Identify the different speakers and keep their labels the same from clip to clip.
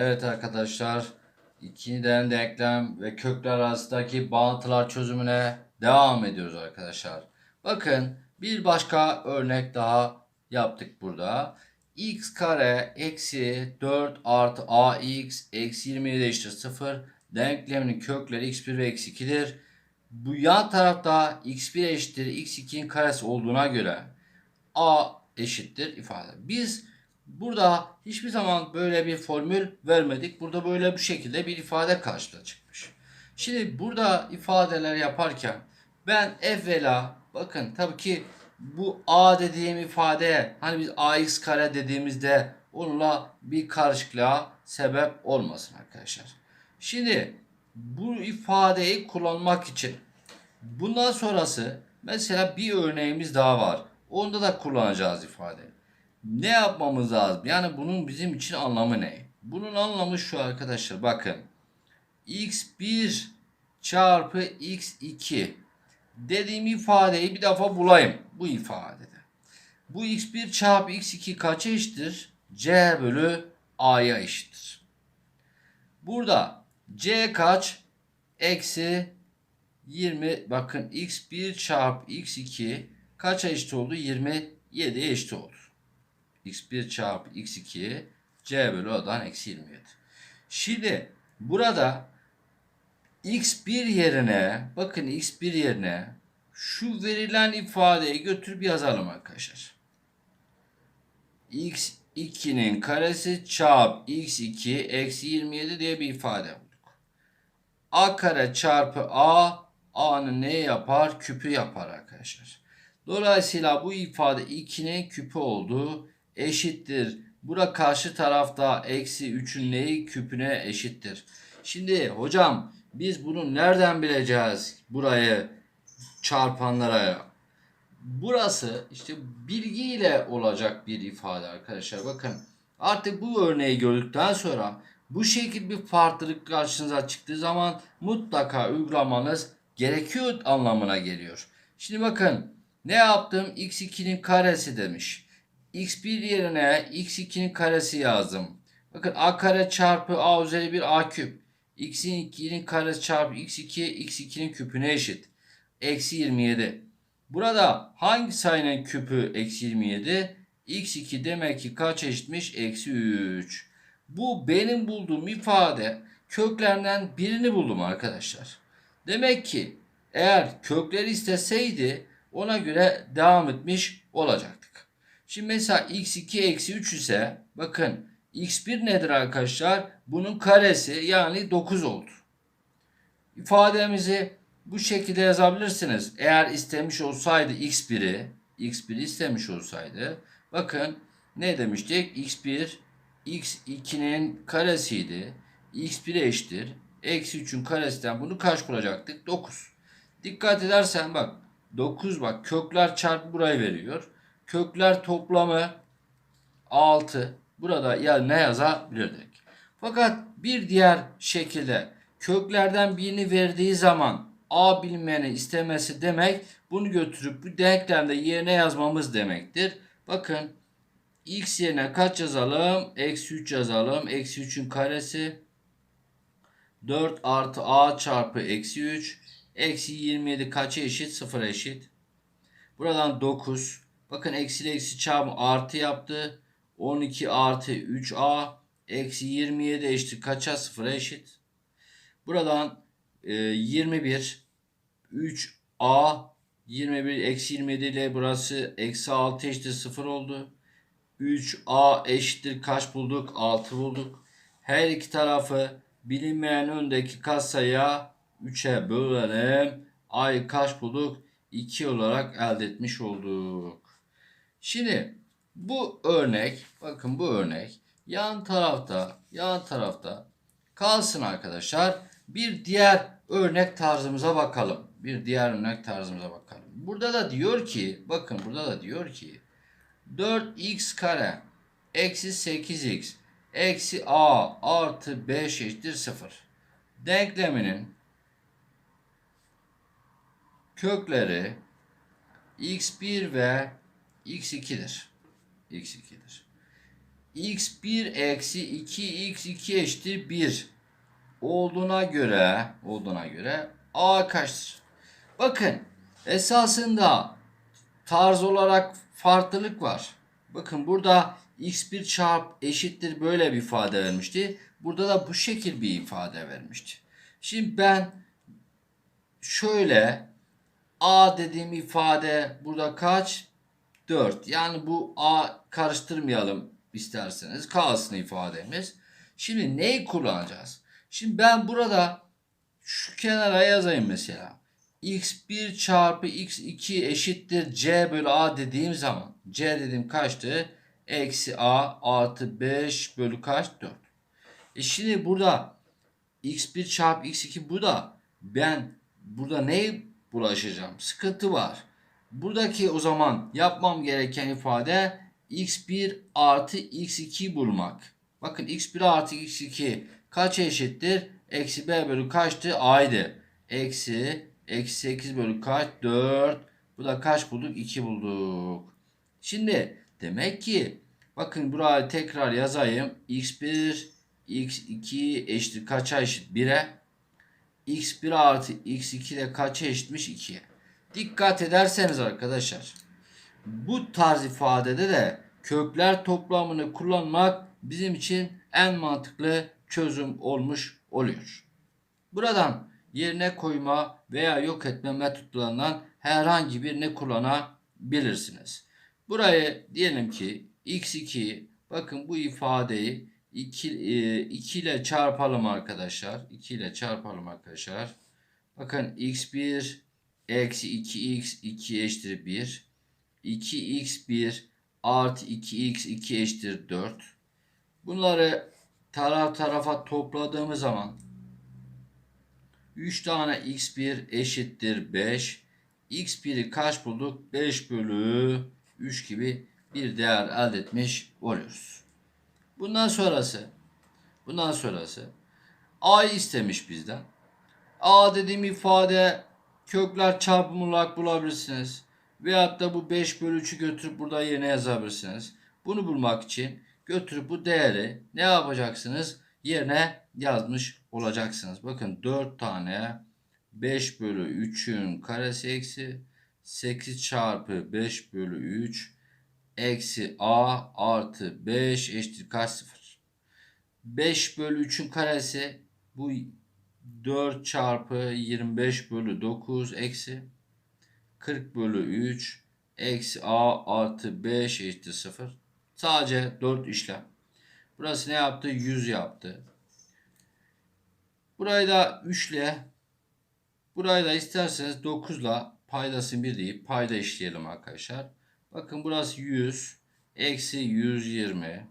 Speaker 1: Evet arkadaşlar, ikinci denklem ve kökler arasındaki bağıntılar çözümüne devam ediyoruz arkadaşlar. Bakın bir başka örnek daha yaptık burada. x kare eksi 4 artı ax eksi 27 eşittir 0. Denkleminin kökleri x1 ve x2'dir. Bu yan tarafta x1 eşittir x2'nin karesi olduğuna göre a eşittir ifade. Biz burada hiçbir zaman böyle bir formül vermedik. Burada böyle bu şekilde bir ifade karşıda çıkmış. Şimdi burada ifadeler yaparken ben evvela bakın tabii ki bu a dediğim ifade hani biz ax kare dediğimizde onunla bir karışıklığa sebep olmasın arkadaşlar. Şimdi bu ifadeyi kullanmak için bundan sonrası mesela bir örneğimiz daha var. Onda da kullanacağız ifade. Ne yapmamız lazım? Yani bunun bizim için anlamı ne? Bunun anlamı şu arkadaşlar bakın. x1 çarpı x2 dediğim ifadeyi bir defa bulayım bu ifadede. Bu x1 çarpı x2 kaça eşittir? c bölü a'ya eşittir. Burada c kaç? Eksi 20 bakın x1 çarpı x2 kaça eşit oldu? 27'ye eşit oldu. X1 çarpı x2 c bölü o'dan eksi 27. Şimdi burada x1 yerine bakın x1 yerine şu verilen ifadeyi götürüp yazalım arkadaşlar. x2'nin karesi çarpı x2 eksi 27 diye bir ifade bulduk. a kare çarpı a a'nın ne yapar? Küpü yapar arkadaşlar. Dolayısıyla bu ifade 2'nin küpü olduğu eşittir. Bura karşı tarafta eksi 3'ün neyi küpüne eşittir. Şimdi hocam biz bunu nereden bileceğiz burayı çarpanlara? Burası işte bilgiyle olacak bir ifade arkadaşlar. Bakın artık bu örneği gördükten sonra bu şekilde bir farklılık karşınıza çıktığı zaman mutlaka uygulamanız gerekiyor anlamına geliyor. Şimdi bakın ne yaptım? x2'nin karesi demiş. X1 yerine x2'nin karesi yazdım. Bakın a kare çarpı a üzeri bir a küp. x'in 2'nin karesi çarpı x2 x2'nin küpüne eşit. Eksi 27. Burada hangi sayının küpü eksi 27? x2 demek ki kaç eşitmiş? Eksi 3. Bu benim bulduğum ifade köklerinden birini buldum arkadaşlar. Demek ki eğer kökleri isteseydi ona göre devam etmiş olacaktık. Şimdi mesela x2 eksi 3 ise bakın x1 nedir arkadaşlar? Bunun karesi yani 9 oldu. İfademizi bu şekilde yazabilirsiniz. Eğer istemiş olsaydı x1'i x1 istemiş olsaydı bakın ne demiştik? x1 x2'nin karesiydi. x1 eşittir. Eksi 3'ün karesinden bunu kaç bulacaktık? 9. Dikkat edersen bak 9 bak kökler çarpı burayı veriyor. Kökler toplamı 6. Burada ya ne yazabilirdik? Fakat bir diğer şekilde köklerden birini verdiği zaman A bilinmeyeni istemesi demek bunu götürüp bu denklemde yerine yazmamız demektir. Bakın x yerine kaç yazalım? Eksi 3 yazalım. Eksi 3'ün karesi 4 artı a çarpı eksi 3 eksi 27 kaça eşit? 0 eşit. Buradan 9. Bakın eksi eksi çarpı artı yaptı. 12 artı 3a eksi 27 eşit kaça? 0 eşit. Buradan e, 21 3a 21 eksi 27 ile burası eksi 6 eşittir 0 oldu. 3a eşittir kaç bulduk? 6 bulduk. Her iki tarafı bilinmeyen öndeki katsayıya 3'e bölelim. A'yı kaç bulduk? 2 olarak elde etmiş olduk. Şimdi bu örnek bakın bu örnek yan tarafta yan tarafta kalsın arkadaşlar. Bir diğer örnek tarzımıza bakalım. Bir diğer örnek tarzımıza bakalım. Burada da diyor ki bakın burada da diyor ki 4x kare eksi 8x eksi a artı 5 eşittir 0. Denkleminin kökleri x1 ve x2'dir. x2'dir. x1 eksi 2x2 eşittir 1 olduğuna göre olduğuna göre a kaçtır? Bakın esasında tarz olarak farklılık var. Bakın burada x1 çarp eşittir böyle bir ifade vermişti. Burada da bu şekil bir ifade vermişti. Şimdi ben şöyle a dediğim ifade burada kaç? 4. Yani bu a karıştırmayalım isterseniz. Kalsın ifademiz. Şimdi neyi kullanacağız? Şimdi ben burada şu kenara yazayım mesela. x1 çarpı x2 eşittir c bölü a dediğim zaman c dediğim kaçtı? Eksi a artı 5 bölü kaç? 4. E şimdi burada x1 çarpı x2 bu da ben burada neye bulaşacağım? Sıkıntı var. Buradaki o zaman yapmam gereken ifade x1 artı x2 bulmak. Bakın x1 artı x2 kaç eşittir? Eksi b bölü kaçtı? A'ydı. Eksi, eksi 8 bölü kaç? 4. Bu da kaç bulduk? 2 bulduk. Şimdi demek ki bakın buraya tekrar yazayım. x1 x2 eşittir kaça eşit? 1'e. x1 artı x2 de kaça eşitmiş? 2'ye. Dikkat ederseniz arkadaşlar bu tarz ifadede de kökler toplamını kullanmak bizim için en mantıklı çözüm olmuş oluyor. Buradan yerine koyma veya yok etme metotlarından herhangi birini kullanabilirsiniz. Burayı diyelim ki x2 bakın bu ifadeyi 2, 2 ile çarpalım arkadaşlar. 2 ile çarpalım arkadaşlar. Bakın x1 eksi 2x 2 eşittir 1. 2x1 artı 2x2 eşittir 4. Bunları taraf tarafa topladığımız zaman 3 tane x1 eşittir 5. x1'i kaç bulduk? 5 bölü 3 gibi bir değer elde etmiş oluyoruz. Bundan sonrası bundan sonrası a istemiş bizden. a dediğim ifade kökler çarpımı bulabilirsiniz. Veyahut da bu 5 bölü 3'ü götürüp burada yerine yazabilirsiniz. Bunu bulmak için götürüp bu değeri ne yapacaksınız? Yerine yazmış olacaksınız. Bakın 4 tane 5 bölü 3'ün karesi eksi 8 çarpı 5 bölü 3 eksi a artı 5 eşittir kaç sıfır? 5 bölü 3'ün karesi bu 4 çarpı 25 bölü 9 eksi 40 bölü 3 eksi a artı 5 eşittir 0. Sadece 4 işlem. Burası ne yaptı? 100 yaptı. Burayı da 3 ile burayı da isterseniz 9 ile paydasını 1 deyip payda işleyelim arkadaşlar. Bakın burası 100 eksi 120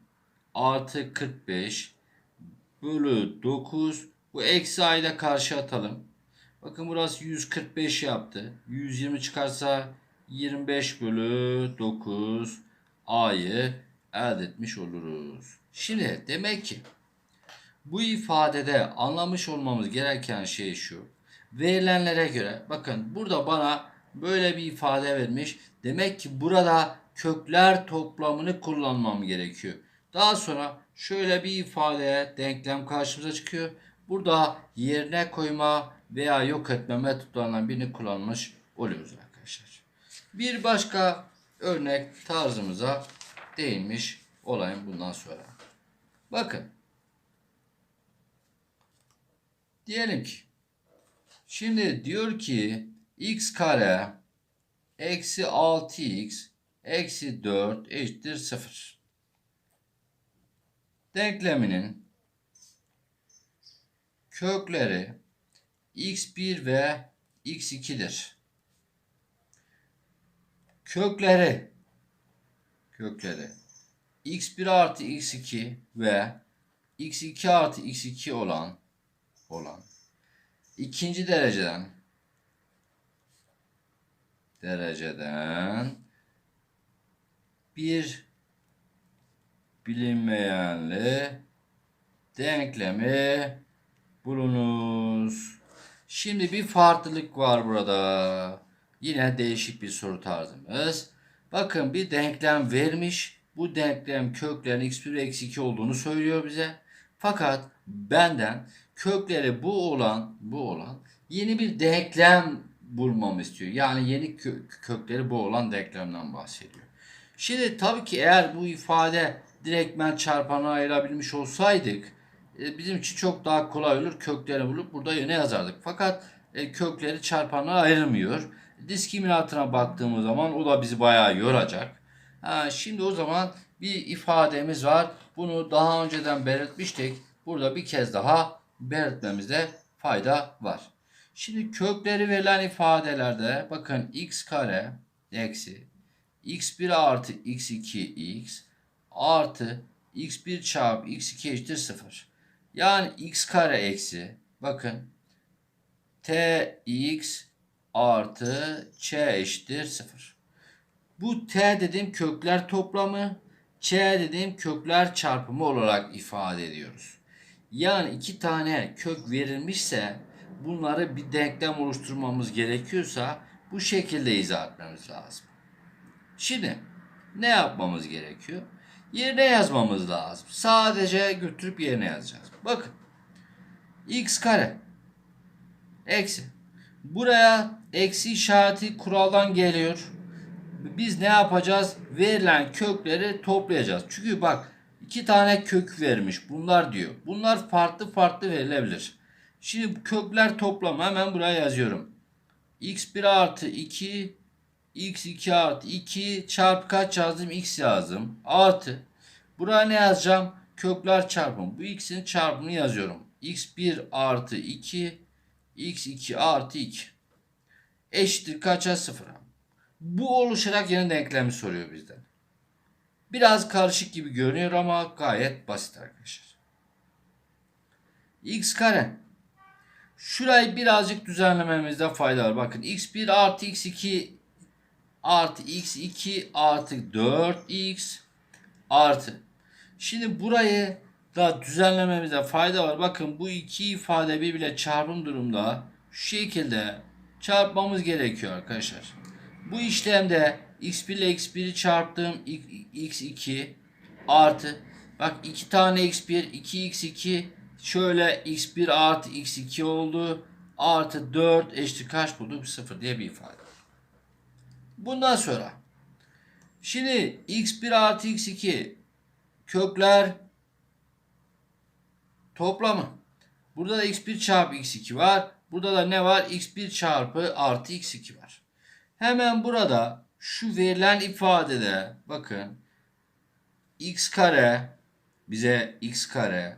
Speaker 1: artı 45 bölü 9 bu eksi a'yı da karşı atalım. Bakın burası 145 yaptı. 120 çıkarsa 25 bölü 9 a'yı elde etmiş oluruz. Şimdi demek ki bu ifadede anlamış olmamız gereken şey şu. Verilenlere göre bakın burada bana böyle bir ifade vermiş. Demek ki burada kökler toplamını kullanmam gerekiyor. Daha sonra şöyle bir ifade denklem karşımıza çıkıyor. Burada yerine koyma veya yok etme metotlarından birini kullanmış oluyoruz arkadaşlar. Bir başka örnek tarzımıza değinmiş olayım bundan sonra. Bakın. Diyelim ki şimdi diyor ki x kare eksi 6x eksi 4 eşittir 0. Denkleminin kökleri x1 ve x2'dir. Kökleri kökleri x1 artı x2 ve x2 artı x2 olan olan ikinci dereceden dereceden bir bilinmeyenli denklemi bulunuz. Şimdi bir farklılık var burada. Yine değişik bir soru tarzımız. Bakın bir denklem vermiş bu denklem köklerin x1 ve x2 olduğunu söylüyor bize. Fakat benden kökleri bu olan bu olan yeni bir denklem bulmamı istiyor. Yani yeni kö- kökleri bu olan denklemden bahsediyor. Şimdi tabii ki eğer bu ifade direktmen çarpanı ayırabilmiş olsaydık e, bizim için çok daha kolay olur. Kökleri bulup burada yöne yazardık. Fakat e, kökleri çarpanı ayırmıyor. Diskriminantına baktığımız zaman o da bizi bayağı yoracak. Ha, şimdi o zaman bir ifademiz var. Bunu daha önceden belirtmiştik. Burada bir kez daha belirtmemizde fayda var. Şimdi kökleri verilen ifadelerde bakın x kare eksi x1 artı x2x artı x1 çarpı x2 eşittir 0. Yani x kare eksi bakın tx artı ç eşittir 0. Bu t dediğim kökler toplamı, ç dediğim kökler çarpımı olarak ifade ediyoruz. Yani iki tane kök verilmişse bunları bir denklem oluşturmamız gerekiyorsa bu şekilde izah etmemiz lazım. Şimdi ne yapmamız gerekiyor? Yerine yazmamız lazım. Sadece götürüp yerine yazacağız. Bakın. x kare eksi. Buraya eksi işareti kuraldan geliyor. Biz ne yapacağız? Verilen kökleri toplayacağız. Çünkü bak iki tane kök vermiş. Bunlar diyor. Bunlar farklı farklı verilebilir. Şimdi kökler toplamı hemen buraya yazıyorum. x1 artı 2 x2 artı 2 çarpı kaç yazdım? x yazdım. Artı. Buraya ne yazacağım? Kökler çarpımı. Bu x'in çarpımını yazıyorum. x1 artı 2 x2 artı 2 eşittir kaça sıfıra. Bu oluşarak yeni denklemi soruyor bizden. Biraz karışık gibi görünüyor ama gayet basit arkadaşlar. x kare. Şurayı birazcık düzenlememizde fayda var. Bakın x1 artı x2 artı x2 artı 4x artı. Şimdi burayı da düzenlememizde fayda var. Bakın bu iki ifade birbirine çarpım durumda şu şekilde çarpmamız gerekiyor arkadaşlar. Bu işlemde x1 ile x1'i çarptım x2 artı bak iki tane x1 2x2 şöyle x1 artı x2 oldu artı 4 eşittir kaç bulduk 0 diye bir ifade. Bundan sonra şimdi x1 artı x2 kökler toplamı. Burada da x1 çarpı x2 var. Burada da ne var? x1 çarpı artı x2 var. Hemen burada şu verilen ifadede bakın x kare bize x kare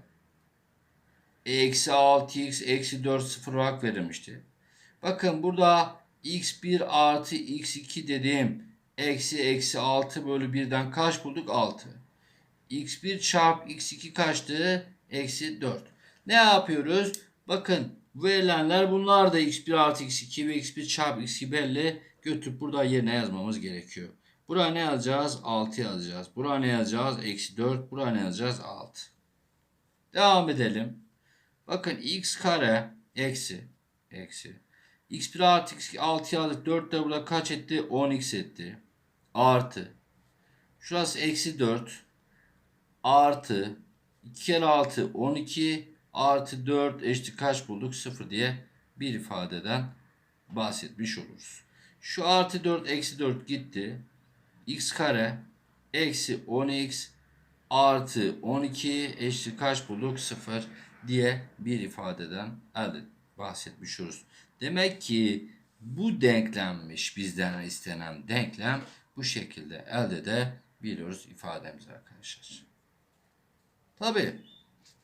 Speaker 1: eksi 6x eksi 4 sıfır olarak verilmişti. Bakın burada x1 artı x2 dediğim eksi eksi 6 bölü 1'den kaç bulduk? 6. x1 çarpı x2 kaçtı? Eksi 4. Ne yapıyoruz? Bakın verilenler bunlar da x1 artı x2 ve x1 çarpı x2 belli. Götürüp burada yerine yazmamız gerekiyor. Buraya ne yazacağız? 6 yazacağız. Buraya ne yazacağız? Eksi 4. Buraya ne yazacağız? 6. Devam edelim. Bakın x kare eksi eksi x1 artı x2 6 yazdık. 4 de burada kaç etti? 10x etti. Artı. Şurası eksi 4. Artı. 2 kere 6 12 artı 4 eşittir kaç bulduk? 0 diye bir ifadeden bahsetmiş oluruz. Şu artı 4 eksi 4 gitti. x kare eksi 10x artı 12 eşittir kaç bulduk? 0 diye bir ifadeden elde bahsetmiş oluruz. Demek ki bu denklenmiş bizden istenen denklem bu şekilde elde edebiliyoruz ifademiz arkadaşlar. Tabi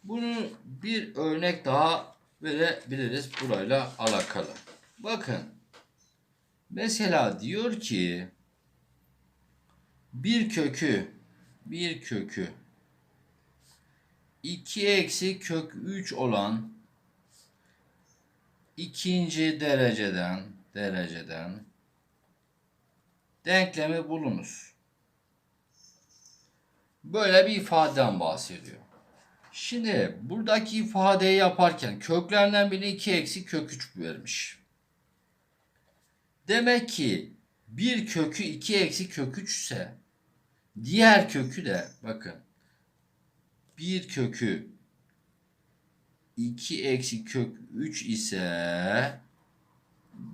Speaker 1: bunu bir örnek daha verebiliriz burayla alakalı. Bakın mesela diyor ki bir kökü bir kökü 2 eksi kök 3 olan ikinci dereceden dereceden denklemi bulunuz. Böyle bir ifadeden bahsediyor. Şimdi buradaki ifadeyi yaparken köklerden biri 2 eksi kök 3 vermiş. Demek ki bir kökü 2 eksi kök 3 ise Diğer kökü de bakın. Bir kökü 2 eksi kök 3 ise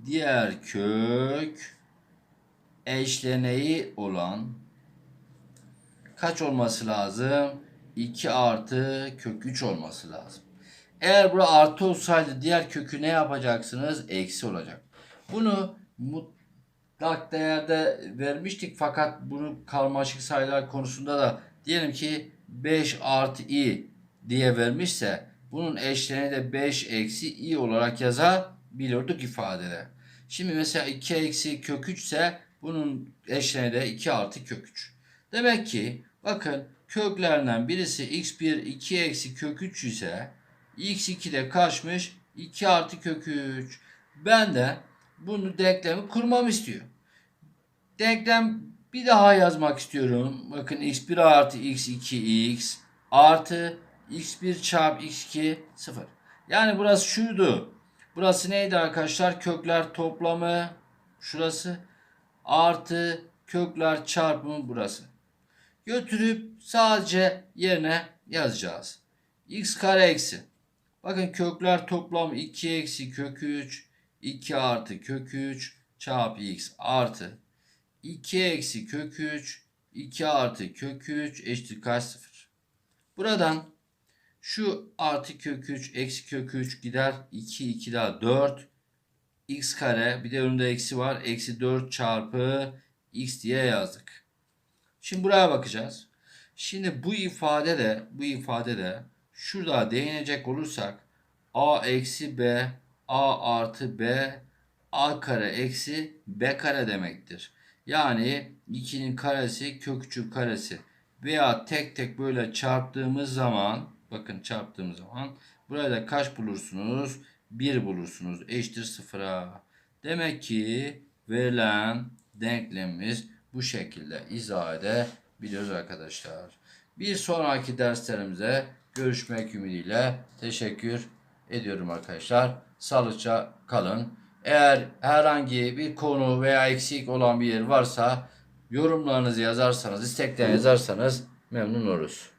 Speaker 1: diğer kök eşleneği olan kaç olması lazım? 2 artı kök 3 olması lazım. Eğer bu artı olsaydı diğer kökü ne yapacaksınız? Eksi olacak. Bunu mutlak değerde vermiştik fakat bunu karmaşık sayılar konusunda da diyelim ki 5 artı i diye vermişse bunun eşleni de 5 eksi i olarak yazabiliyorduk ifadede. Şimdi mesela 2 eksi kök 3 ise bunun eşleni de 2 artı kök 3. Demek ki bakın köklerinden birisi x1 2 eksi kök 3 ise x2 de kaçmış 2 artı kök 3. Ben de bunu denklemi kurmam istiyor. Denklem bir daha yazmak istiyorum. Bakın x1 artı x2x artı x1 çarpı x2 0. Yani burası şuydu. Burası neydi arkadaşlar? Kökler toplamı şurası artı kökler çarpımı burası. Götürüp sadece yerine yazacağız. x kare eksi. Bakın kökler toplamı 2 eksi kök 3 2 artı kök 3 çarpı x artı 2 eksi kök 3 2 artı kök 3 eşittir kaç sıfır. Buradan şu artı kök 3 eksi kök 3 gider. 2 2 daha 4 x kare bir de önünde eksi var. Eksi 4 çarpı x diye yazdık. Şimdi buraya bakacağız. Şimdi bu ifade de bu ifade de şurada değinecek olursak a eksi b a artı b a kare eksi b kare demektir. Yani 2'nin karesi kökçü karesi veya tek tek böyle çarptığımız zaman bakın çarptığımız zaman burada kaç bulursunuz? 1 bulursunuz. Eşittir sıfıra. Demek ki verilen denklemimiz bu şekilde izah edebiliyoruz arkadaşlar. Bir sonraki derslerimize görüşmek ümidiyle teşekkür ediyorum arkadaşlar. Sağlıkça kalın. Eğer herhangi bir konu veya eksik olan bir yer varsa yorumlarınızı yazarsanız, istekler yazarsanız memnun oluruz.